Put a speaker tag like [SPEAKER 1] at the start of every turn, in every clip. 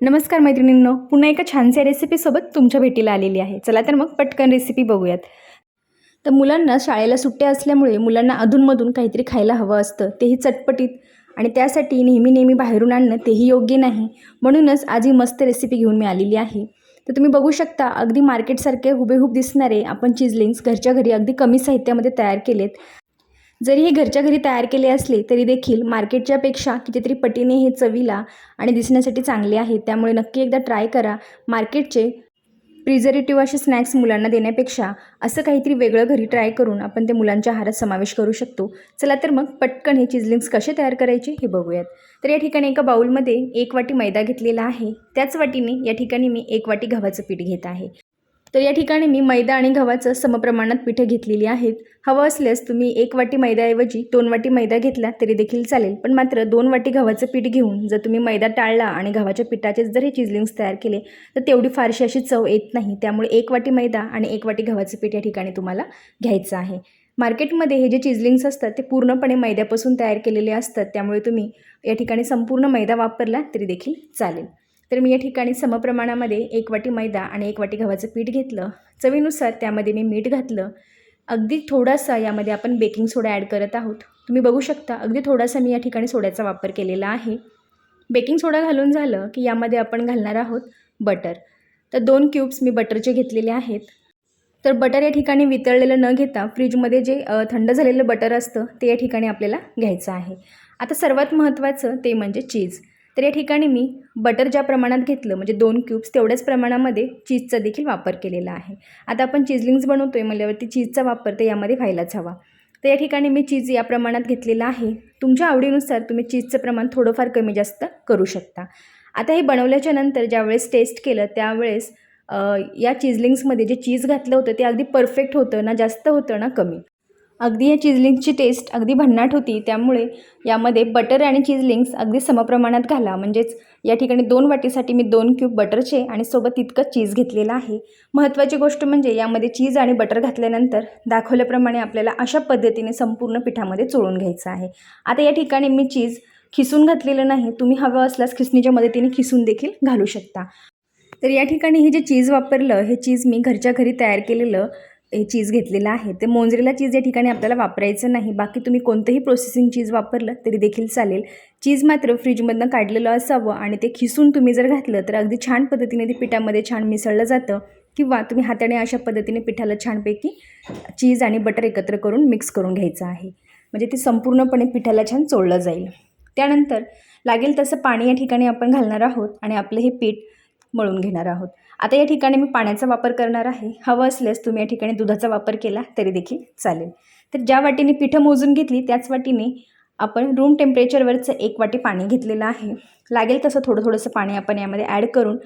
[SPEAKER 1] नमस्कार मैत्रिणींनो पुन्हा एका छानशा रेसिपीसोबत तुमच्या भेटीला आलेली आहे. चला तर मग पटकन रेसिपी बघूयात. तर मुलांना शाळेला सुट्ट्या असल्यामुळे मुलांना अधूनमधून काहीतरी खायला हवं असतं तेही चटपटीत. आणि त्यासाठी नेहमी नेहमी बाहेरून आणणं तेही योग्य नाही. म्हणूनच आज ही मस्त रेसिपी घेऊन मी आलेली आहे. तर तुम्ही बघू शकता अगदी मार्केटसारखे हुबेहूब दिसणारे आपण चिजलिंग्स घरच्या घरी अगदी कमी साहित्यामध्ये तयार केलेत. जरी हे घरच्या घरी तयार केले असले तरी देखील मार्केटच्यापेक्षा कितीतरी पटीने हे चवीला आणि दिसण्यासाठी चांगले आहे त्यामुळे नक्की एकदा ट्राय करा मार्केटचे प्रिझर्वेटिव्ह असे स्नॅक्स मुलांना देण्यापेक्षा. असं काहीतरी वेगळं घरी ट्राय करून आपण ते मुलांच्या आहारात समावेश करू शकतो. चला तर मग पटकन हे चिजलिंग्स कसे तयार करायचे हे बघूयात. तर या ठिकाणी एका बाऊलमध्ये एक वाटी मैदा घेतलेला आहे. त्याच वाटीने या ठिकाणी मी एक वाटी गव्हाचं पीठ घेत आहे. तर या ठिकाणी मी मैदा आणि गव्हाचं समप्रमाणात पिठं घेतलेली आहेत. हवं असल्यास तुम्ही एक वाटी मैद्याऐवजी दोन वाटी मैदा घेतला तरी देखील चालेल. पण मात्र दोन वाटी गव्हाचं पीठ घेऊन जर तुम्ही मैदा टाळला आणि गव्हाच्या पिठाचे जर हे चिजलिंग्स तयार केले तर तेवढी फारशी अशी चव येत नाही. त्यामुळे एक वाटी मैदा आणि एक वाटी गव्हाचं पीठ या ठिकाणी तुम्हाला घ्यायचं आहे. मार्केटमध्ये हे जे चिजलिंग्स असतात ते पूर्णपणे मैद्यापासून तयार केलेले असतात. त्यामुळे तुम्ही या ठिकाणी संपूर्ण मैदा वापरला तरी देखील चालेल. तर मी या ठिकाणी समप्रमाणामध्ये एक वाटी मैदा आणि एक वाटी गव्हाचं पीठ घेतलं. चवीनुसार त्यामध्ये मी मीठ घातलं. अगदी थोडासा यामध्ये आपण बेकिंग सोडा ॲड करत आहोत. तुम्ही बघू शकता अगदी थोडासा मी या ठिकाणी सोड्याचा वापर केलेला आहे. बेकिंग सोडा घालून झालं की यामध्ये आपण घालणार आहोत बटर. तर दोन क्यूब्स मी बटरचे घेतलेले आहेत. तर बटर या ठिकाणी वितळलेलं न घेता फ्रीजमध्ये जे थंड झालेलं बटर असतं ते या ठिकाणी आपल्याला घ्यायचं आहे. आता सर्वात महत्त्वाचं ते म्हणजे चीज. तर या ठिकाणी मी बटर ज्या प्रमाणात घेतलं म्हणजे दोन क्यूब्स तेवढ्याच प्रमाणामध्ये चीजचा देखील वापर केलेला आहे. आता आपण चिजलिंग्स बनवतो आहे म्हणल्यावरती चीजचा वापर तर यामध्ये व्हायलाच हवा. तर या ठिकाणी मी चीज या प्रमाणात घेतलेलं आहे. तुमच्या आवडीनुसार तुम्ही चीजचं प्रमाण थोडंफार कमी जास्त करू शकता. आता हे बनवल्याच्या नंतर ज्यावेळेस टेस्ट केलं त्यावेळेस या चिजलिंग्समध्ये जे चीज घातलं होतं ते अगदी परफेक्ट होतं ना जास्त होतं ना कमी. अगदी या चिजलिंग्सची टेस्ट अगदी भन्नाट होती. त्यामुळे यामध्ये बटर आणि चिजलिंग्स अगदी समप्रमाणात घाला. म्हणजेच या ठिकाणी दोन वाटीसाठी मी दोन क्यूब बटरचे आणि सोबत तितकं चीज घेतलेलं आहे. महत्त्वाची गोष्ट म्हणजे यामध्ये चीज आणि बटर घातल्यानंतर दाखवल्याप्रमाणे आपल्याला अशा पद्धतीने संपूर्ण पिठामध्ये चोळून घ्यायचं आहे. आता या ठिकाणी मी चीज खिसून घातलेलं नाही. तुम्ही हवं असल्यास खिसणीच्या मदतीने खिसून देखील घालू शकता. तर या ठिकाणी हे जे चीज वापरलं हे चीज मी घरच्या घरी तयार केलेलं हे चीज घेतलेलं आहे. ते मोंजरेला चीज या ठिकाणी आपल्याला वापरायचं नाही. बाकी तुम्ही कोणतंही प्रोसेसिंग चीज वापरलं तरी देखील चालेल. चीज मात्र फ्रीजमधनं काढलेलं असावं आणि ते खिसून तुम्ही जर घातलं तर अगदी छान पद्धतीने ते पिठामध्ये छान मिसळलं जातं किंवा तुम्ही हाताने अशा पद्धतीने पिठाला छानपैकी चीज आणि बटर एकत्र करून मिक्स करून घ्यायचं आहे. म्हणजे ते संपूर्णपणे पिठाला छान चोळलं जाईल. त्यानंतर लागेल तसं पाणी या ठिकाणी आपण घालणार आहोत आणि आपलं हे पीठ मळून घेणार आहोत. आता या ठिकाणी मी पाण्याचा वापर करणार आहे. हवं असल्यास तुम्ही या ठिकाणी दुधाचा वापर केला तरी देखील चालेल. तर ज्या वाटीने पिठं मोजून घेतली त्याच वाटीने आपण रूम टेम्परेचरवरचं एक वाटी पाणी घेतलेलं आहे. लागेल तसं थोडं थोडंसं पाणी आपण यामध्ये ॲड करून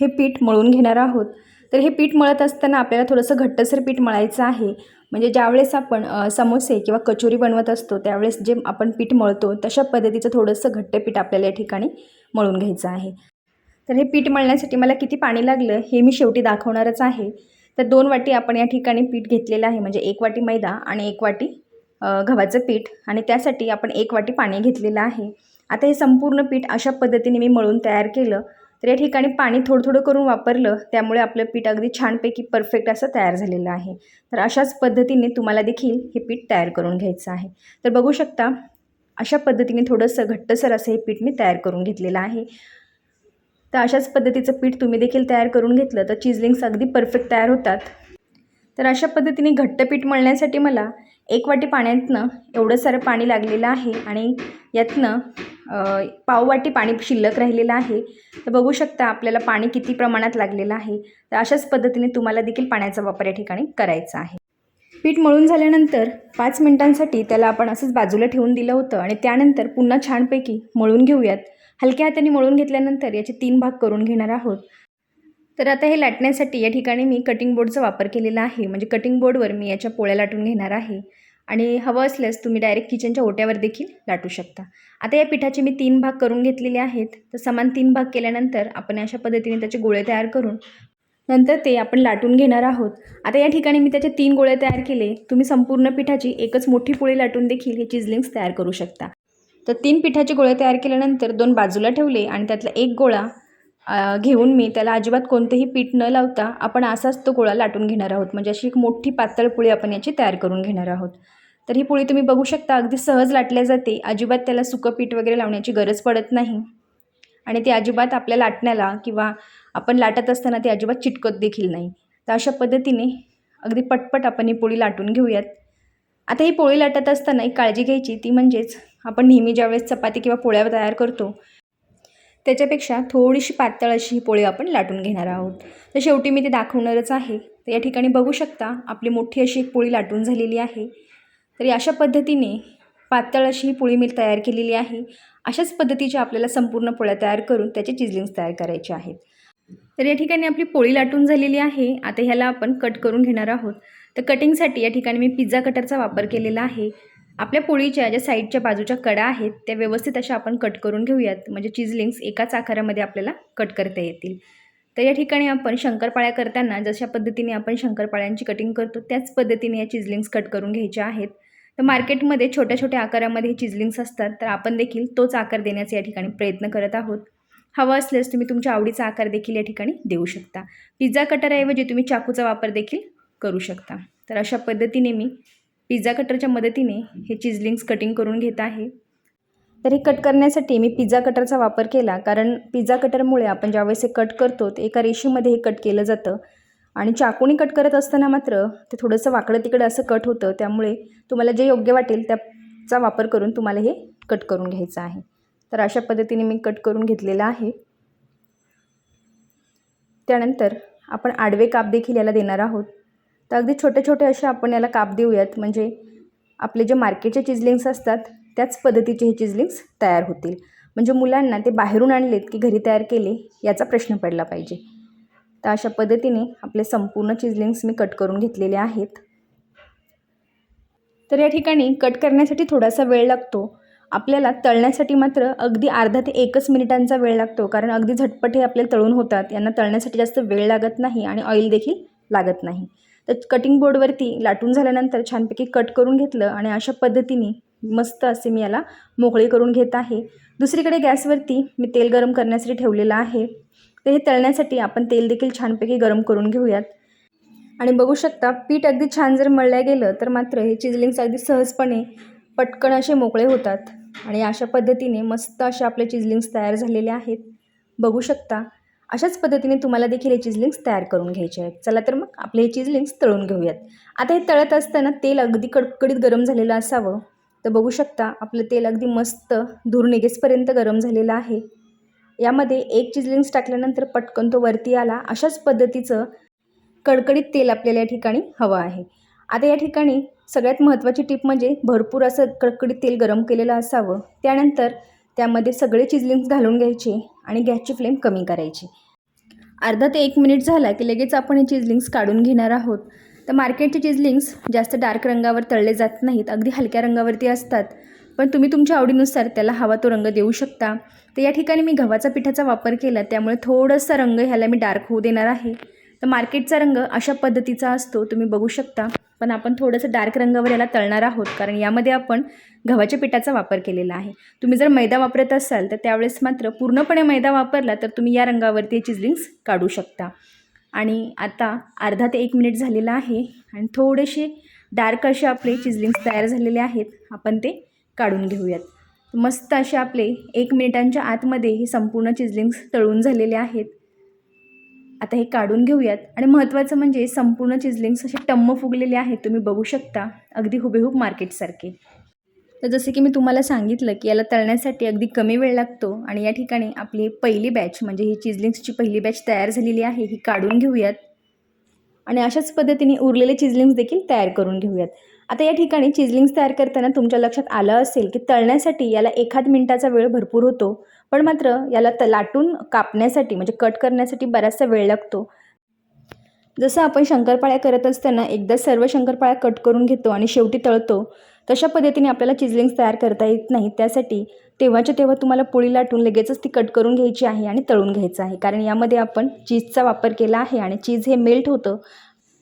[SPEAKER 1] हे पीठ मळून घेणार आहोत. तर हे पीठ मळत असताना आपल्याला थोडंसं घट्टसर पीठ मळायचं आहे. म्हणजे ज्यावेळेस आपण समोसे किंवा कचोरी बनवत असतो त्यावेळेस जे आपण पीठ मळतो तशा पद्धतीचं थोडंसं घट्ट पीठ आपल्याला या ठिकाणी मळून घ्यायचं आहे. तर हे पीठ मळण्यासाठी मला किती पाणी लागलं हे मी शेवटी दाखवणारच आहे. तर दोन वाटी आपण या ठिकाणी पीठ घेतलेलं आहे म्हणजे एक वाटी मैदा आणि एक वाटी गव्हाचं पीठ. आणि त्यासाठी आपण एक वाटी पाणी घेतलेलं आहे. आता हे संपूर्ण पीठ अशा पद्धतीने मी मळून तयार केलं. तर या ठिकाणी पाणी थोडं थोडं करून वापरलं त्यामुळे आपलं पीठ अगदी छानपैकी परफेक्ट असं तयार झालेलं आहे. तर अशाच पद्धतीने तुम्हाला देखील हे पीठ तयार करून घ्यायचं आहे. तर बघू शकता अशा पद्धतीने थोडंसं घट्टसर असं हे पीठ मी तयार करून घेतलेलं आहे. तर अशाच पद्धतीचं पीठ तुम्ही देखील तयार करून घेतलं तर चिजलिंग्स अगदी परफेक्ट तयार होतात. तर अशा पद्धतीने घट्ट पीठ मळण्यासाठी मला एक वाटी पाण्यातनं एवढं सारं पाणी लागलेलं आहे आणि यातनं पाव वाटी पाणी शिल्लक राहिलेलं आहे. तर बघू शकता आपल्याला पाणी किती प्रमाणात लागलेलं आहे. तर अशाच पद्धतीने तुम्हाला देखील पाण्याचा वापर या ठिकाणी करायचा आहे. पीठ मळून झाल्यानंतर पाच मिनिटांसाठी त्याला आपण असंच बाजूला ठेवून दिलं होतं आणि त्यानंतर पुन्हा छानपैकी मळून घेऊयात. हलक्या हाताने मळून घेतल्यानंतर याचे तीन भाग करून घेणार आहोत. तर आता हे लाटण्यासाठी या ठिकाणी मी कटिंग बोर्डचा वापर केलेला आहे. म्हणजे कटिंग बोर्डवर मी याच्या पोळ्या लाटून घेणार आहे. आणि हवं असल्यास तुम्ही डायरेक्ट किचनच्या ओट्यावर देखील लाटू शकता. आता या पिठाचे मी तीन भाग करून घेतलेले आहेत. तर समान तीन भाग केल्यानंतर आपण अशा पद्धतीने त्याचे गोळे तयार करून नंतर ते आपण लाटून घेणार आहोत. आता या ठिकाणी मी त्याचे तीन गोळे तयार केले. तुम्ही संपूर्ण पिठाची एकच मोठी पोळी लाटून देखील हे चिजलिंग्स तयार करू शकता. तर तीन पिठाचे गोळे तयार केल्यानंतर दोन बाजूला ठेवले आणि त्यातला एक गोळा घेऊन मी त्याला अजिबात कोणतंही पीठ न लावता आपण असाच तो गोळा लाटून घेणार आहोत. म्हणजे अशी एक मोठी पातळ पोळी आपण याची तयार करून घेणार आहोत. तर ही पोळी तुम्ही बघू शकता अगदी सहज लाटल्या जाते. अजिबात त्याला सुकं पीठ वगैरे लावण्याची गरज पडत नाही. आणि ती अजिबात आपल्या लाटण्याला किंवा आपण लाटत असताना ती अजिबात चिटकत देखील नाही. तर अशा पद्धतीने अगदी पटपट आपण ही पोळी लाटून घेऊयात. आता ही पोळी लाटत असताना एक काळजी घ्यायची ती म्हणजेच आपण नेहमी ज्यावेळेस चपाती किंवा पोळ्या तयार करतो त्याच्यापेक्षा थोडीशी पातळ अशी ही पोळी आपण लाटून घेणार आहोत. तर शेवटी मी ते दाखवणारच आहे. तर या ठिकाणी बघू शकता आपली मोठी अशी एक पोळी लाटून झालेली आहे. तर अशा पद्धतीने पातळ अशी ही पोळी मी तयार केलेली आहे. अशाच पद्धतीच्या आपल्याला संपूर्ण पोळ्या तयार करून त्याचे चिजलिंग्स तयार करायचे आहेत. तर या ठिकाणी आपली पोळी लाटून झालेली आहे. आता ह्याला आपण कट करून घेणार आहोत. तर कटिंगसाठी या ठिकाणी मी पिझ्झा कटरचा वापर केलेला आहे. आपल्या पोळीच्या ज्या साईडच्या बाजूच्या कडा आहेत त्या व्यवस्थित अशा आपण कट करून घेऊयात. म्हणजे चिजलिंग्स एकाच आकारामध्ये आपल्याला कट करता येतील. तर या ठिकाणी आपण शंकरपाळ्या करताना जशा पद्धतीने आपण शंकरपाळ्यांची कटिंग करतो त्याच पद्धतीने या चिजलिंग्स कट करून घ्यायच्या आहेत. तर मार्केटमध्ये छोट्या छोट्या आकारामध्ये हे चिजलिंग्स असतात तर आपण देखील तोच आकार देण्याचा या ठिकाणी प्रयत्न करत आहोत. हवं असल्यास तुम्ही तुमच्या आवडीचा आकार देखील या ठिकाणी देऊ शकता. पिझ्झा कटरऐवजी तुम्ही चाकूचा वापर देखील करू शकता. तर अशा पद्धतीने मी पिझ्झा कटरच्या मदतीने हे चिजलिंग्स कटिंग करून घेत आहे. तर हे कट करण्यासाठी मी पिझ्झा कटरचा वापर केला कारण पिझ्झा कटरमुळे आपण ज्यावेळेस हे कट करतो ते एका रेषेमध्ये हे कट केलं जातं. आणि चाकूने कट करत असताना मात्र ते थोडंसं वाकडं तिकडं असं कट होतं त्यामुळे तुम्हाला जे योग्य वाटेल त्याचा वापर करून तुम्हाला हे कट करून घ्यायचं आहे. तर अशा पद्धतीने मी कट करून घेतलेलं आहे. त्यानंतर आपण आडवे काप देखील याला देणार आहोत. तर अगदी छोटे छोटे असे आपण याला काप देऊयात. म्हणजे आपले जे मार्केटचे चिजलिंग्स असतात त्याच पद्धतीचे हे चिजलिंग्स तयार होतील. म्हणजे मुलांना ते बाहेरून आणलेत की घरी तयार केले याचा प्रश्न पडला पाहिजे. तर अशा पद्धतीने आपले संपूर्ण चिजलिंग्स मी कट करून घेतलेले आहेत. तर या ठिकाणी कट करण्यासाठी थोडासा वेळ लागतो. आपल्याला तळण्यासाठी मात्र अगदी अर्धा ते एकच मिनिटांचा वेळ लागतो. कारण अगदी झटपट हे आपल्याला तळून होतात. यांना तळण्यासाठी जास्त वेळ लागत नाही आणि ऑइल देखील लागत नाही. तर कटिंग बोर्डवरती लाटून झाल्यानंतर छानपैकी कट करून घेतलं आणि अशा पद्धतीने मस्त असे मी याला मोकळे करून घेत आहे. दुसरीकडे गॅसवरती मी तेल गरम करण्यासाठी ठेवलेलं आहे. तर हे तळण्यासाठी आपण तेल देखील छानपैकी गरम करून घेऊयात. आणि बघू शकता पीठ अगदी छान जर मळल्या गेलं तर मात्र हे चिजलिंग्स अगदी सहजपणे पटकन असे मोकळे होतात. आणि अशा पद्धतीने मस्त असे आपले चिजलिंग्स तयार झालेले आहेत. बघू शकता अशाच पद्धतीने तुम्हाला देखील हे चिजलिंग्स तयार करून घ्यायचे आहेत. चला तर मग आपले हे चिजलिंग्स तळून घेऊयात. आता हे तळत असताना तेल अगदी कडकडीत गरम झालेलं असावं. तर बघू शकता आपलं तेल अगदी मस्त धूर निघेसपर्यंत गरम झालेलं आहे. यामध्ये एक चिजलिंग्स टाकल्यानंतर पटकन तो वरती आला. अशाच पद्धतीचं कडकडीत तेल आपल्याला या ठिकाणी हवं आहे. आता या ठिकाणी सगळ्यात महत्त्वाची टीप म्हणजे भरपूर असं कडकडीत तेल गरम केलेलं असावं. त्यानंतर त्यामध्ये सगळे चिजलिंग्स घालून घ्यायचे आणि गॅसची फ्लेम कमी करायची. अर्धा ते एक मिनिट झाला की लगेच आपण हे चिजलिंग्स काढून घेणार आहोत. तर मार्केटचे चिजलिंग्स जास्त डार्क रंगावर तळले जात नाहीत अगदी हलक्या रंगावरती असतात. पण तुम्ही तुमच्या आवडीनुसार त्याला हवा तो रंग देऊ शकता. तर या ठिकाणी मी गव्हाचा पिठाचा वापर केला त्यामुळे थोडासा रंग ह्याला मी डार्क होऊ देणार आहे. तर मार्केटचा रंग अशा पद्धतीचा असतो तुम्ही बघू शकता. पण आपण थोडंसं डार्क रंगावर याला तळणार आहोत कारण यामध्ये आपण गव्हाच्या पिठाचा वापर केलेला आहे. तुम्ही जर मैदा वापरत असाल तर त्यावेळेस मात्र पूर्णपणे मैदा वापरला तर तुम्ही या रंगावरती चिजलिंग्स काढू शकता. आणि आता अर्धा ते एक मिनिट झालेला आहे आणि थोडेसे डार्क असे आपले चिजलिंग्स तयार झालेले आहेत. आपण ते काढून घेऊयात. मस्त असे आपले एक मिनिटांच्या आतमध्ये हे संपूर्ण चिजलिंग्स तळून झालेले आहेत. आता हे काढून घेऊयात. आणि महत्त्वाचं म्हणजे संपूर्ण चिजलिंग्स असे टम्म फुगलेले आहेत तुम्ही बघू शकता. अगदी हुबेहूब मार्केटसारखे. तर जसे की मी तुम्हाला सांगितलं की याला तळण्यासाठी अगदी कमी वेळ लागतो आणि या ठिकाणी आपली पहिली बॅच म्हणजे ही चिजलिंग्सची पहिली बॅच तयार झालेली आहे ही काढून घेऊयात. आणि अशाच पद्धतीने उरलेले चिजलिंग्स देखील तयार करून घेऊयात. आता या ठिकाणी चिजलिंग्स तयार करताना तुमच्या लक्षात आलं असेल की तळण्यासाठी याला एखाद मिनटाचा वेळ भरपूर होतो. पण मात्र याला त लाटून कापण्यासाठी म्हणजे कट करण्यासाठी बराचसा वेळ लागतो. जसं आपण शंकरपाळ्या करत असताना एकदा सर्व शंकरपाळ्या कट करून घेतो आणि शेवटी तळतो तशा पद्धतीने आपल्याला चिजलिंग्स तयार करता येत नाही त्यासाठी तेव्हाच्या तेव्हा तुम्हाला पोळी लाटून लगेचच ती कट करून घ्यायची आहे आणि तळून घ्यायचं आहे. कारण यामध्ये आपण चीजचा वापर केला आहे आणि चीज हे मेल्ट होतं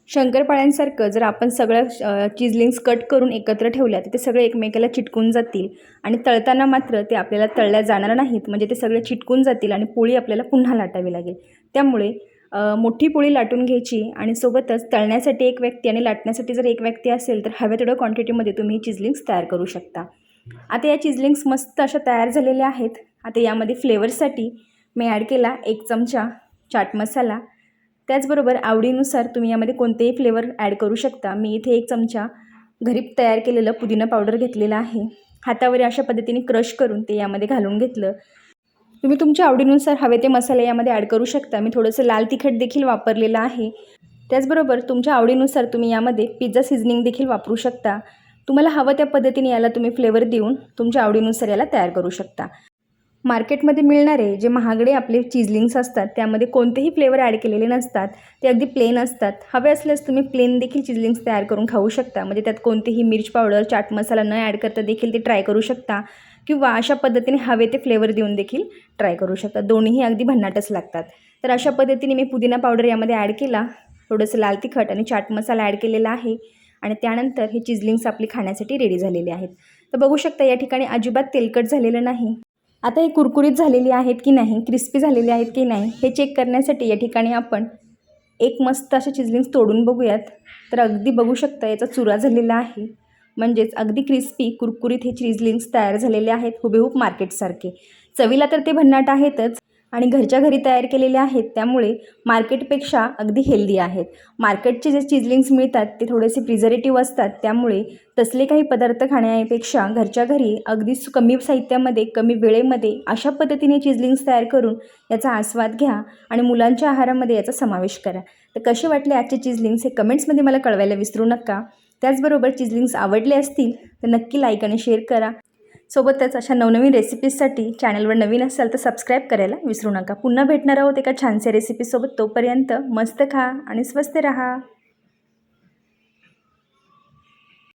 [SPEAKER 1] शंकरपाळ्यांसारखं जर आपण सगळ्या चिजलिंग्स कट करून एकत्र ठेवल्या तर ते सगळे एकमेकाला चिटकून जातील. आणि तळताना मात्र ते आपल्याला तळल्या जाणार नाहीत. म्हणजे ते सगळे चिटकून जातील आणि पोळी आपल्याला पुन्हा लाटावी लागेल. त्यामुळे मोठी पोळी लाटून घ्यायची आणि सोबतच तळण्यासाठी एक व्यक्ती आणि लाटण्यासाठी जर एक व्यक्ती असेल तर हव्या तेवढ्या क्वांटिटीमध्ये तुम्ही चिजलिंग्स तयार करू शकता. आता या चिजलिंग्स मस्त अशा तयार झालेल्या आहेत. आता यामध्ये फ्लेवरसाठी मी ॲड केला एक चमचा चाट मसाला त्याचबरोबर आवडीनुसार तुम्ही यामध्ये कोणतेही फ्लेवर ॲड करू शकता. मी इथे एक चमचा घरी तयार केलेलं पुदिना पावडर घेतलेलं आहे. हातावर अशा पद्धतीने क्रश करून ते यामध्ये घालून घेतलं. तुम्ही तुमच्या आवडीनुसार हवे ते मसाले यामध्ये ॲड करू शकता. मी थोडंसं लाल तिखट देखील वापरलेलं आहे. त्याचबरोबर तुमच्या आवडीनुसार तुम्ही यामध्ये पिझ्झा सिझनिंग देखील वापरू शकता. तुम्हाला हवं त्या पद्धतीने याला तुम्ही फ्लेवर देऊन तुमच्या आवडीनुसार याला तयार करू शकता. मार्केटमध्ये मिळणारे जे महागडे आपले चिजलिंग्स असतात त्यामध्ये कोणतेही फ्लेवर ॲड केलेले नसतात ते अगदी प्लेन असतात. हवे असल्यास तुम्ही प्लेन देखील चिजलिंग्स तयार करून खाऊ शकता. म्हणजे त्यात कोणतेही मिर्च पावडर चाट मसाला न ॲड करता देखील ते ट्राय करू शकता किंवा अशा पद्धतीने हवे ते फ्लेवर देऊन देखील ट्राय करू शकता. दोन्हीही अगदी भन्नाटच लागतात. तर अशा पद्धतीने मी पुदिना पावडर यामध्ये ॲड केला. थोडंसं लाल तिखट आणि चाट मसाला ॲड केलेला आहे आणि त्यानंतर हे चिजलिंग्स आपली खाण्यासाठी रेडी झालेले आहेत. तर बघू शकता या ठिकाणी अजिबात तेलकट झालेलं नाही. आता हे कुरकुरीत झालेली आहेत की नाही? क्रिस्पी झालेली आहेत की नाही? हे चेक करण्यासाठी या ठिकाणी आपण एक मस्त अशा चिजलिंग्स तोडून बघूयात. तर अगदी बघू शकता याचा चुरा झालेला आहे. म्हणजेच अगदी क्रिस्पी कुरकुरीत हे चिजलिंग्स तयार झालेले आहेत हुबेहूब मार्केटसारखे. चवीला तर ते भन्नाट आहेतच आणि घरच्या घरी तयार केलेले आहेत त्यामुळे मार्केटपेक्षा अगदी हेल्दी आहेत. मार्केटचे जे चिजलिंग्स मिळतात ते थोडेसे प्रिझर्वेटिव्ह असतात त्यामुळे तसले काही पदार्थ खाण्यापेक्षा घरच्या घरी अगदी सु- कमी साहित्यामध्ये कमी वेळेमध्ये अशा पद्धतीने चिजलिंग्स तयार करून याचा आस्वाद घ्या आणि मुलांच्या आहारामध्ये याचा समावेश करा. तर कसे वाटले आजचे चिजलिंग्स हे कमेंट्समध्ये मला कळवायला विसरू नका. त्याचबरोबर चिजलिंग्स आवडले असतील तर नक्की लाईक आणि शेअर करा. सोबतच अशा नवनवीन रेसिपीजसाठी चॅनलवर नवीन असाल तर सबस्क्राईब करायला विसरू नका. पुन्हा भेटणार आहोत एका छानशा रेसिपीसोबत तोपर्यंत मस्त खा आणि स्वस्त रहा.